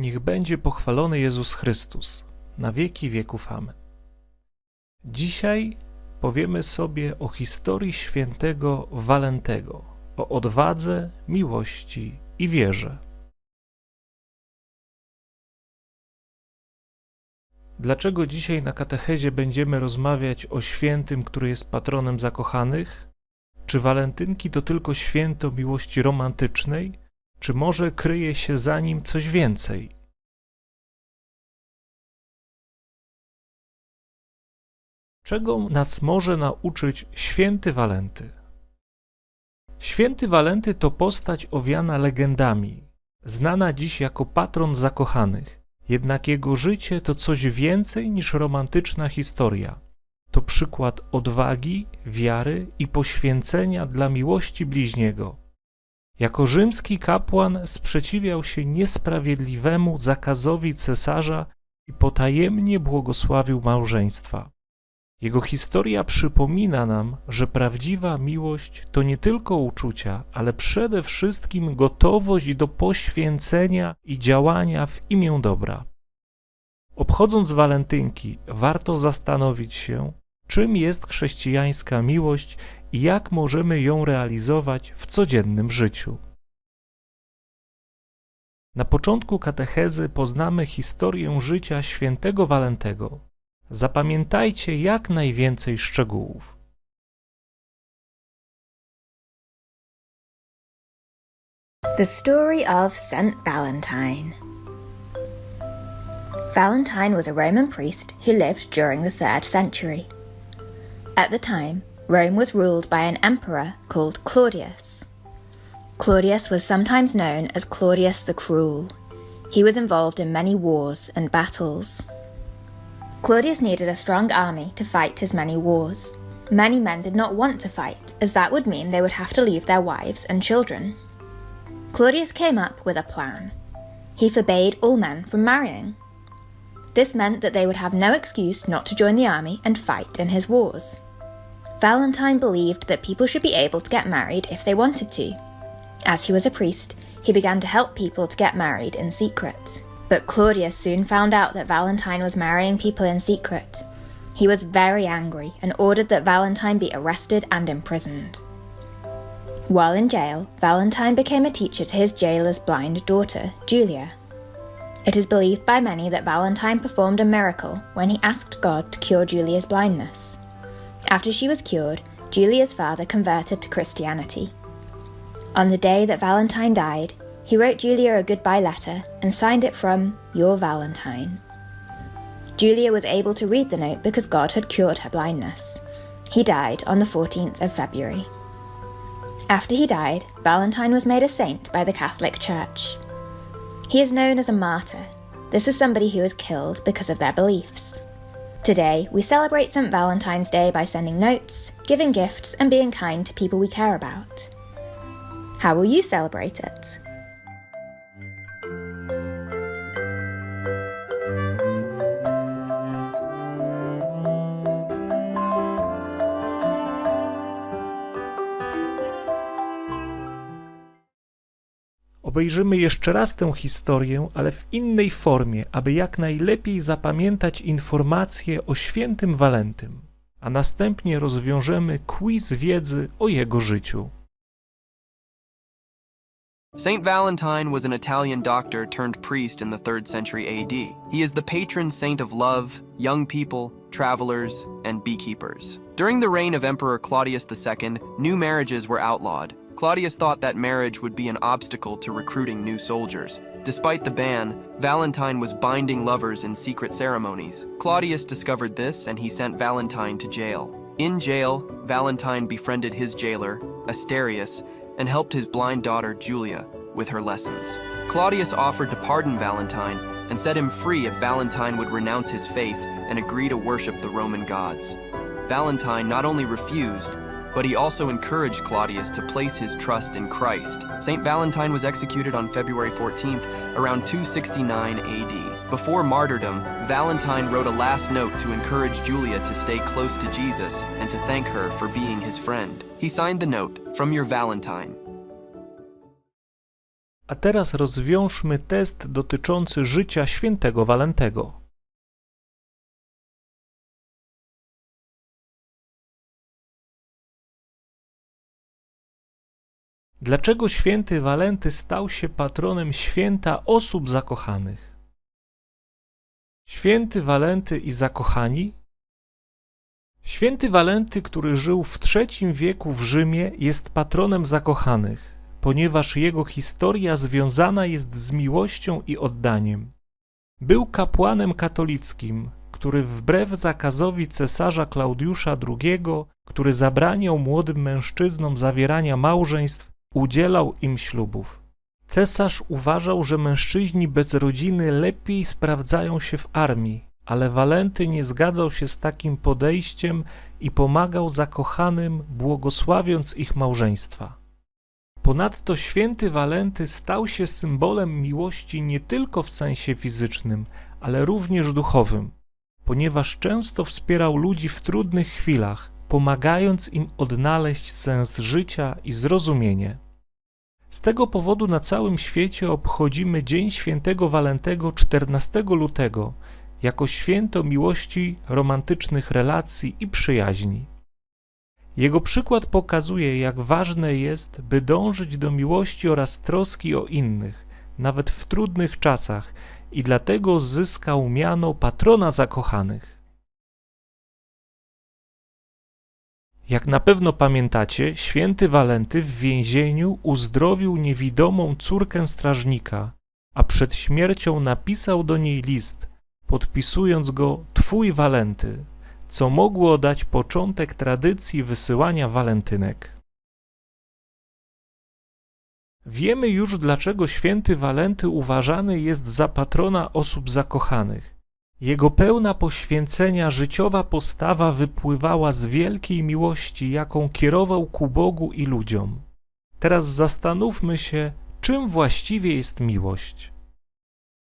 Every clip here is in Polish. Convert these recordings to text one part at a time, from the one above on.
Niech będzie pochwalony Jezus Chrystus, na wieki wieków. Amen. Dzisiaj powiemy sobie o historii świętego Walentego, o odwadze, miłości i wierze. Dlaczego dzisiaj na katechezie będziemy rozmawiać o świętym, który jest patronem zakochanych? Czy walentynki to tylko święto miłości romantycznej, czy może kryje się za nim coś więcej? Czego nas może nauczyć święty Walenty? Święty Walenty to postać owiana legendami, znana dziś jako patron zakochanych. Jednak jego życie to coś więcej niż romantyczna historia. To przykład odwagi, wiary i poświęcenia dla miłości bliźniego. Jako rzymski kapłan sprzeciwiał się niesprawiedliwemu zakazowi cesarza i potajemnie błogosławił małżeństwa. Jego historia przypomina nam, że prawdziwa miłość to nie tylko uczucia, ale przede wszystkim gotowość do poświęcenia i działania w imię dobra. Obchodząc walentynki, warto zastanowić się, czym jest chrześcijańska miłość i jak możemy ją realizować w codziennym życiu. Na początku katechezy poznamy historię życia świętego Walentego. Zapamiętajcie jak najwięcej szczegółów. The story of Saint Valentine. Valentine was a Roman priest who lived during the 3rd century. At the time, Rome was ruled by an emperor called Claudius. Claudius was sometimes known as Claudius the Cruel. He was involved in many wars and battles. Claudius needed a strong army to fight his many wars. Many men did not want to fight, as that would mean they would have to leave their wives and children. Claudius came up with a plan. He forbade all men from marrying. This meant that they would have no excuse not to join the army and fight in his wars. Valentine believed that people should be able to get married if they wanted to. As he was a priest, he began to help people to get married in secret. But Claudius soon found out that Valentine was marrying people in secret. He was very angry and ordered that Valentine be arrested and imprisoned. While in jail, Valentine became a teacher to his jailer's blind daughter, Julia. It is believed by many that Valentine performed a miracle when he asked God to cure Julia's blindness. After she was cured, Julia's father converted to Christianity. On the day that Valentine died, he wrote Julia a goodbye letter and signed it from Your Valentine. Julia was able to read the note because God had cured her blindness. He died on the 14th of February. After he died, Valentine was made a saint by the Catholic Church. He is known as a martyr. This is somebody who is killed because of their beliefs. Today, we celebrate St. Valentine's Day by sending notes, giving gifts, and being kind to people we care about. How will you celebrate it? Obejrzymy jeszcze raz tę historię, ale w innej formie, aby jak najlepiej zapamiętać informacje o świętym Walentym, a następnie rozwiążemy quiz wiedzy o jego życiu. Saint Valentine was an Italian doctor turned priest in the 3rd century AD. He is the patron saint of love, young people, travelers, and beekeepers. During the reign of Emperor Claudius II, new marriages were outlawed. Claudius thought that marriage would be an obstacle to recruiting new soldiers. Despite the ban, Valentine was binding lovers in secret ceremonies. Claudius discovered this and he sent Valentine to jail. In jail, Valentine befriended his jailer, Asterius, and helped his blind daughter Julia with her lessons. Claudius offered to pardon Valentine and set him free if Valentine would renounce his faith and agree to worship the Roman gods. Valentine not only refused, but he also encouraged Claudius to place his trust in Christ. St. Valentine was executed on February 14th, around 269 AD. Before martyrdom, Valentine wrote a last note to encourage Julia to stay close to Jesus and to thank her for being his friend. He signed the note, From your Valentine. A teraz rozwiążmy test dotyczący życia świętego Walentego. Dlaczego święty Walenty stał się patronem święta osób zakochanych? Święty Walenty i zakochani? Święty Walenty, który żył w III wieku w Rzymie, jest patronem zakochanych, ponieważ jego historia związana jest z miłością i oddaniem. Był kapłanem katolickim, który wbrew zakazowi cesarza Klaudiusza II, który zabraniał młodym mężczyznom zawierania małżeństw, udzielał im ślubów. Cesarz uważał, że mężczyźni bez rodziny lepiej sprawdzają się w armii, ale Walenty nie zgadzał się z takim podejściem i pomagał zakochanym, błogosławiąc ich małżeństwa. Ponadto święty Walenty stał się symbolem miłości nie tylko w sensie fizycznym, ale również duchowym, ponieważ często wspierał ludzi w trudnych chwilach, pomagając im odnaleźć sens życia i zrozumienie. Z tego powodu na całym świecie obchodzimy Dzień Świętego Walentego 14 lutego jako święto miłości, romantycznych relacji i przyjaźni. Jego przykład pokazuje, jak ważne jest, by dążyć do miłości oraz troski o innych, nawet w trudnych czasach, i dlatego zyskał miano patrona zakochanych. Jak na pewno pamiętacie, święty Walenty w więzieniu uzdrowił niewidomą córkę strażnika, a przed śmiercią napisał do niej list, podpisując go Twój Walenty, co mogło dać początek tradycji wysyłania walentynek. Wiemy już, dlaczego święty Walenty uważany jest za patrona osób zakochanych. Jego pełna poświęcenia życiowa postawa wypływała z wielkiej miłości, jaką kierował ku Bogu i ludziom. Teraz zastanówmy się, czym właściwie jest miłość.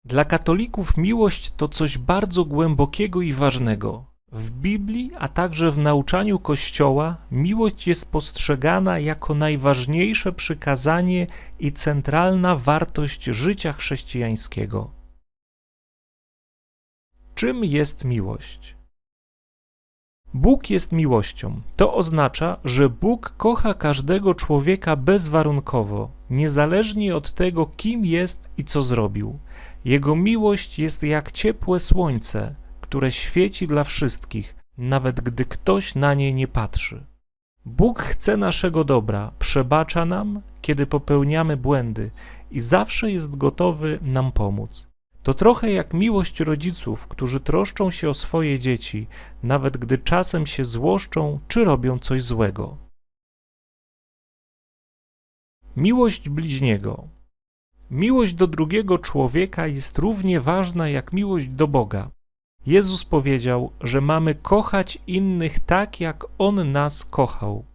Dla katolików miłość to coś bardzo głębokiego i ważnego. W Biblii, a także w nauczaniu Kościoła, miłość jest postrzegana jako najważniejsze przykazanie i centralna wartość życia chrześcijańskiego. Czym jest miłość? Bóg jest miłością. To oznacza, że Bóg kocha każdego człowieka bezwarunkowo, niezależnie od tego, kim jest i co zrobił. Jego miłość jest jak ciepłe słońce, które świeci dla wszystkich, nawet gdy ktoś na nie nie patrzy. Bóg chce naszego dobra, przebacza nam, kiedy popełniamy błędy i zawsze jest gotowy nam pomóc. To trochę jak miłość rodziców, którzy troszczą się o swoje dzieci, nawet gdy czasem się złoszczą czy robią coś złego. Miłość bliźniego. Miłość do drugiego człowieka jest równie ważna jak miłość do Boga. Jezus powiedział, że mamy kochać innych tak, jak On nas kochał.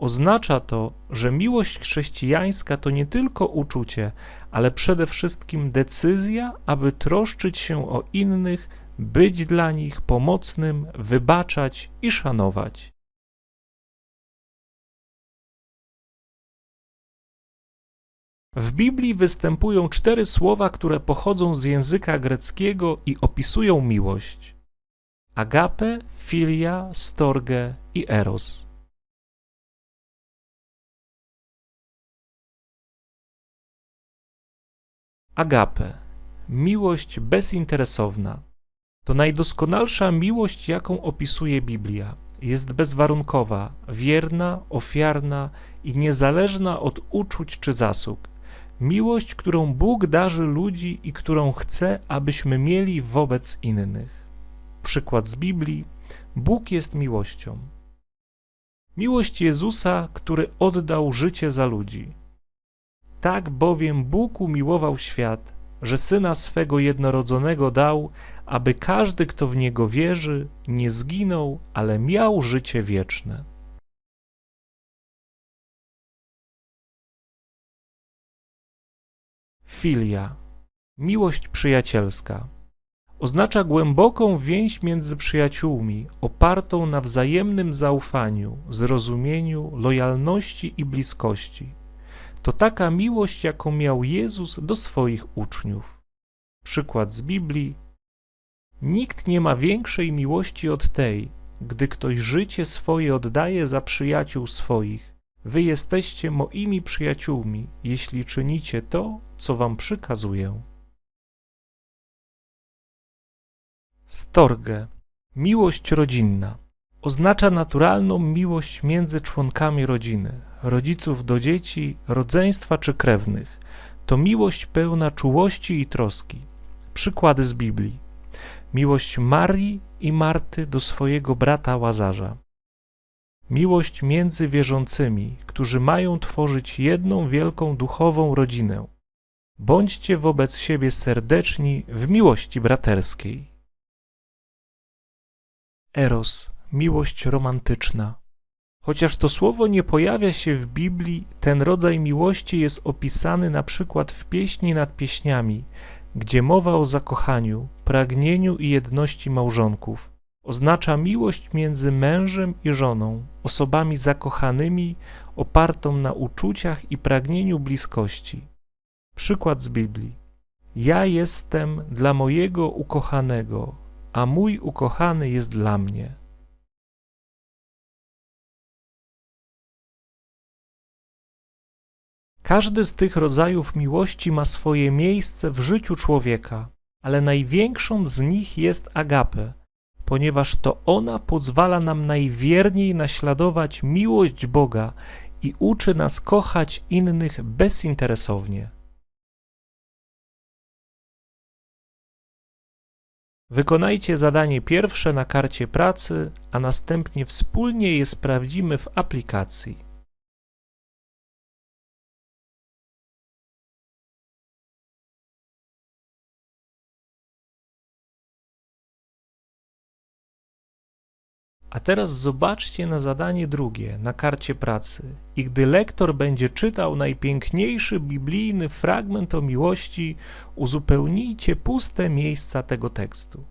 Oznacza to, że miłość chrześcijańska to nie tylko uczucie, ale przede wszystkim decyzja, aby troszczyć się o innych, być dla nich pomocnym, wybaczać i szanować. W Biblii występują cztery słowa, które pochodzą z języka greckiego i opisują miłość: agape, filia, storge i eros. Agape miłość bezinteresowna. To najdoskonalsza miłość, jaką opisuje Biblia. Jest bezwarunkowa, wierna, ofiarna i niezależna od uczuć czy zasług. Miłość, którą Bóg darzy ludzi i którą chce, abyśmy mieli wobec innych. Przykład z Biblii: Bóg jest miłością. Miłość Jezusa, który oddał życie za ludzi. Tak bowiem Bóg umiłował świat, że syna swego jednorodzonego dał, aby każdy, kto w niego wierzy, nie zginął, ale miał życie wieczne. Filia miłość przyjacielska oznacza głęboką więź między przyjaciółmi, opartą na wzajemnym zaufaniu, zrozumieniu, lojalności i bliskości. To taka miłość, jaką miał Jezus do swoich uczniów. Przykład z Biblii. Nikt nie ma większej miłości od tej, gdy ktoś życie swoje oddaje za przyjaciół swoich. Wy jesteście moimi przyjaciółmi, jeśli czynicie to, co wam przykazuję. Storge. Miłość rodzinna. Oznacza naturalną miłość między członkami rodziny, rodziców do dzieci, rodzeństwa czy krewnych. To miłość pełna czułości i troski. Przykłady z Biblii. Miłość Marii i Marty do swojego brata Łazarza. Miłość między wierzącymi, którzy mają tworzyć jedną wielką duchową rodzinę. Bądźcie wobec siebie serdeczni w miłości braterskiej. Eros, miłość romantyczna. Chociaż to słowo nie pojawia się w Biblii, ten rodzaj miłości jest opisany na przykład w pieśni nad pieśniami, gdzie mowa o zakochaniu, pragnieniu i jedności małżonków. Oznacza miłość między mężem i żoną, osobami zakochanymi, opartą na uczuciach i pragnieniu bliskości. Przykład z Biblii. Ja jestem dla mojego ukochanego, a mój ukochany jest dla mnie. Każdy z tych rodzajów miłości ma swoje miejsce w życiu człowieka, ale największą z nich jest agape, ponieważ to ona pozwala nam najwierniej naśladować miłość Boga i uczy nas kochać innych bezinteresownie. Wykonajcie zadanie pierwsze na karcie pracy, a następnie wspólnie je sprawdzimy w aplikacji. A teraz zobaczcie na zadanie drugie na karcie pracy. I gdy lektor będzie czytał najpiękniejszy biblijny fragment o miłości, uzupełnijcie puste miejsca tego tekstu.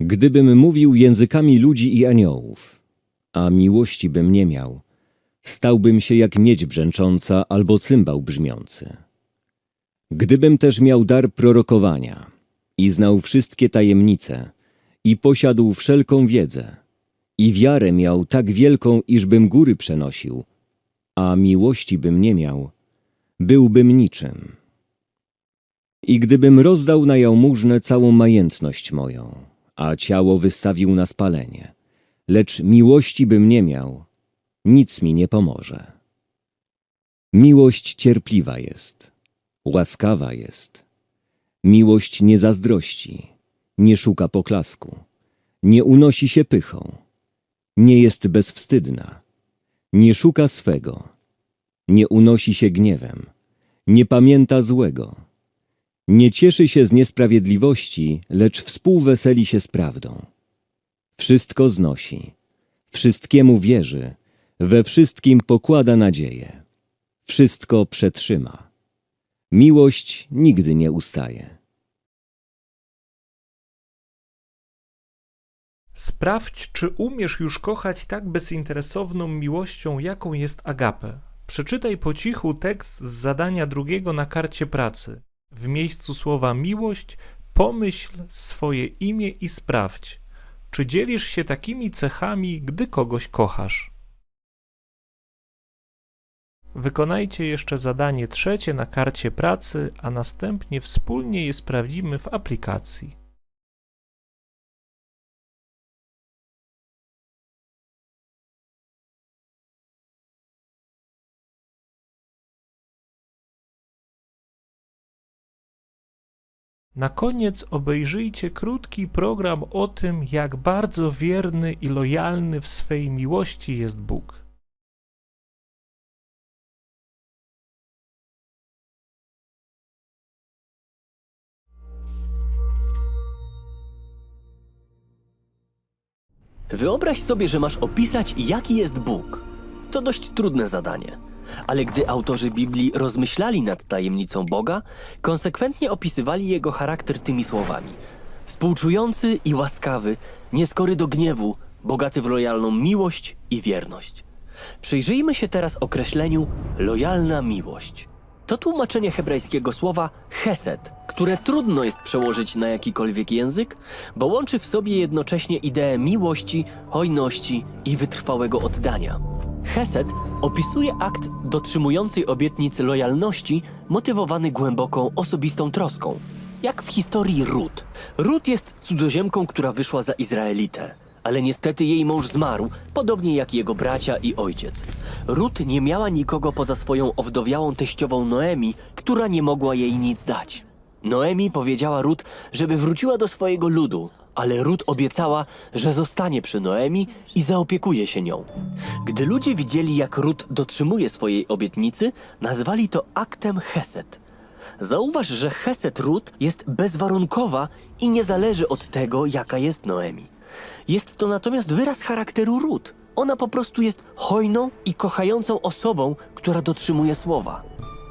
Gdybym mówił językami ludzi i aniołów, a miłości bym nie miał, stałbym się jak miedź brzęcząca albo cymbał brzmiący. Gdybym też miał dar prorokowania i znał wszystkie tajemnice i posiadł wszelką wiedzę i wiarę miał tak wielką, iżbym góry przenosił, a miłości bym nie miał, byłbym niczym. I gdybym rozdał na jałmużnę całą majętność moją, a ciało wystawił na spalenie, lecz miłości bym nie miał, nic mi nie pomoże. Miłość cierpliwa jest, łaskawa jest. Miłość nie zazdrości, nie szuka poklasku, nie unosi się pychą, nie jest bezwstydna, nie szuka swego, nie unosi się gniewem, nie pamięta złego. Nie cieszy się z niesprawiedliwości, lecz współweseli się z prawdą. Wszystko znosi, wszystkiemu wierzy, we wszystkim pokłada nadzieję, wszystko przetrzyma. Miłość nigdy nie ustaje. Sprawdź, czy umiesz już kochać tak bezinteresowną miłością, jaką jest agape. Przeczytaj po cichu tekst z zadania drugiego na karcie pracy. W miejscu słowa miłość pomyśl swoje imię i sprawdź, czy dzielisz się takimi cechami, gdy kogoś kochasz. Wykonajcie jeszcze zadanie trzecie na karcie pracy, a następnie wspólnie je sprawdzimy w aplikacji. Na koniec obejrzyjcie krótki program o tym, jak bardzo wierny i lojalny w swej miłości jest Bóg. Wyobraź sobie, że masz opisać, jaki jest Bóg. To dość trudne zadanie. Ale gdy autorzy Biblii rozmyślali nad tajemnicą Boga, konsekwentnie opisywali jego charakter tymi słowami: współczujący i łaskawy, nieskory do gniewu, bogaty w lojalną miłość i wierność. Przyjrzyjmy się teraz określeniu lojalna miłość. To tłumaczenie hebrajskiego słowa chesed, które trudno jest przełożyć na jakikolwiek język, bo łączy w sobie jednocześnie ideę miłości, hojności i wytrwałego oddania. Chesed opisuje akt dotrzymującej obietnic lojalności, motywowany głęboką osobistą troską. Jak w historii Rut. Rut jest cudzoziemką, która wyszła za Izraelitę, ale niestety jej mąż zmarł, podobnie jak jego bracia i ojciec. Rut nie miała nikogo poza swoją owdowiałą teściową Noemi, która nie mogła jej nic dać. Noemi powiedziała Rut, żeby wróciła do swojego ludu, ale Rut obiecała, że zostanie przy Noemi i zaopiekuje się nią. Gdy ludzie widzieli, jak Rut dotrzymuje swojej obietnicy, nazwali to aktem Hesed. Zauważ, że Hesed Rut jest bezwarunkowa i nie zależy od tego, jaka jest Noemi. Jest to natomiast wyraz charakteru Rut. Ona po prostu jest hojną i kochającą osobą, która dotrzymuje słowa.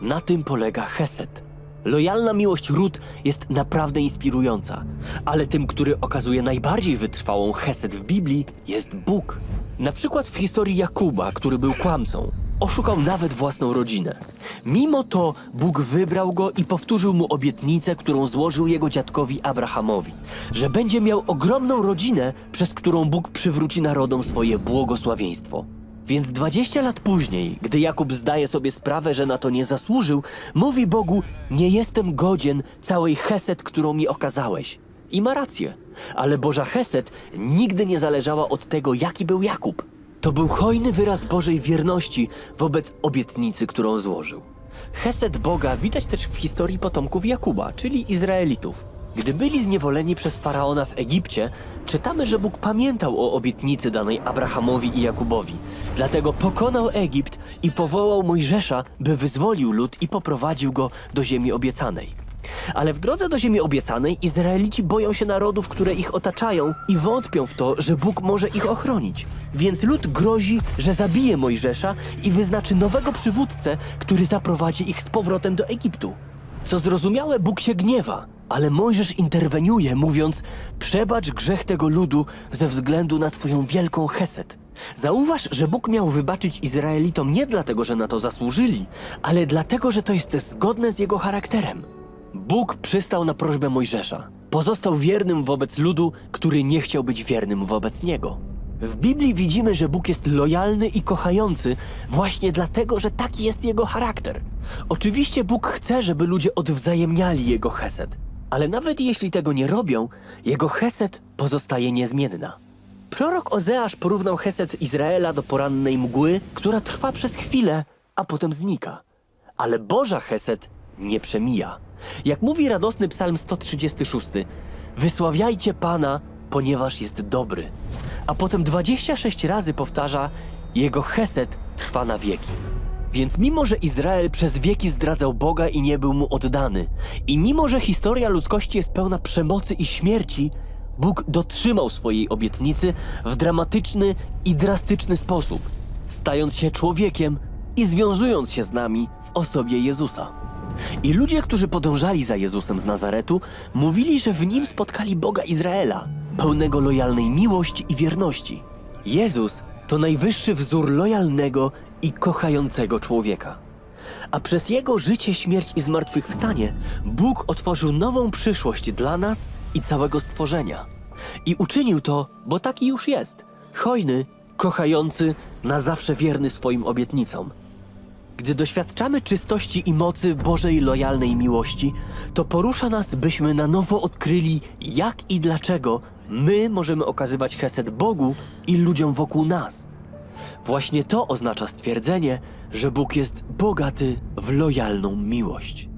Na tym polega Hesed. Lojalna miłość Rut jest naprawdę inspirująca, ale tym, który okazuje najbardziej wytrwałą Hesed w Biblii, jest Bóg. Na przykład w historii Jakuba, który był kłamcą, oszukał nawet własną rodzinę. Mimo to Bóg wybrał go i powtórzył mu obietnicę, którą złożył jego dziadkowi Abrahamowi, że będzie miał ogromną rodzinę, przez którą Bóg przywróci narodom swoje błogosławieństwo. Więc 20 lat później, gdy Jakub zdaje sobie sprawę, że na to nie zasłużył, mówi Bogu: Nie jestem godzien całej Hesed, którą mi okazałeś. I ma rację, ale Boża Hesed nigdy nie zależała od tego, jaki był Jakub. To był hojny wyraz Bożej wierności wobec obietnicy, którą złożył. Hesed Boga widać też w historii potomków Jakuba, czyli Izraelitów. Gdy byli zniewoleni przez faraona w Egipcie, czytamy, że Bóg pamiętał o obietnicy danej Abrahamowi i Jakubowi. Dlatego pokonał Egipt i powołał Mojżesza, by wyzwolił lud i poprowadził go do ziemi obiecanej. Ale w drodze do ziemi obiecanej Izraelici boją się narodów, które ich otaczają i wątpią w to, że Bóg może ich ochronić. Więc lud grozi, że zabije Mojżesza i wyznaczy nowego przywódcę, który zaprowadzi ich z powrotem do Egiptu. Co zrozumiałe, Bóg się gniewa, ale Mojżesz interweniuje, mówiąc: Przebacz grzech tego ludu ze względu na Twoją wielką chesed. Zauważ, że Bóg miał wybaczyć Izraelitom nie dlatego, że na to zasłużyli, ale dlatego, że to jest zgodne z jego charakterem. Bóg przystał na prośbę Mojżesza. Pozostał wiernym wobec ludu, który nie chciał być wiernym wobec niego. W Biblii widzimy, że Bóg jest lojalny i kochający właśnie dlatego, że taki jest jego charakter. Oczywiście Bóg chce, żeby ludzie odwzajemniali jego chesed, ale nawet jeśli tego nie robią, jego chesed pozostaje niezmienna. Prorok Ozeasz porównał chesed Izraela do porannej mgły, która trwa przez chwilę, a potem znika. Ale Boża chesed nie przemija. Jak mówi radosny psalm 136, wysławiajcie Pana, ponieważ jest dobry. A potem 26 razy powtarza, jego chesed trwa na wieki. Więc mimo, że Izrael przez wieki zdradzał Boga i nie był mu oddany, i mimo, że historia ludzkości jest pełna przemocy i śmierci, Bóg dotrzymał swojej obietnicy w dramatyczny i drastyczny sposób, stając się człowiekiem i związując się z nami w osobie Jezusa. I ludzie, którzy podążali za Jezusem z Nazaretu, mówili, że w nim spotkali Boga Izraela, pełnego lojalnej miłości i wierności. Jezus to najwyższy wzór lojalnego i kochającego człowieka. A przez jego życie, śmierć i zmartwychwstanie Bóg otworzył nową przyszłość dla nas i całego stworzenia. I uczynił to, bo taki już jest hojny, kochający, na zawsze wierny swoim obietnicom. Gdy doświadczamy czystości i mocy Bożej lojalnej miłości, to porusza nas, byśmy na nowo odkryli, jak i dlaczego my możemy okazywać chesed Bogu i ludziom wokół nas. Właśnie to oznacza stwierdzenie, że Bóg jest bogaty w lojalną miłość.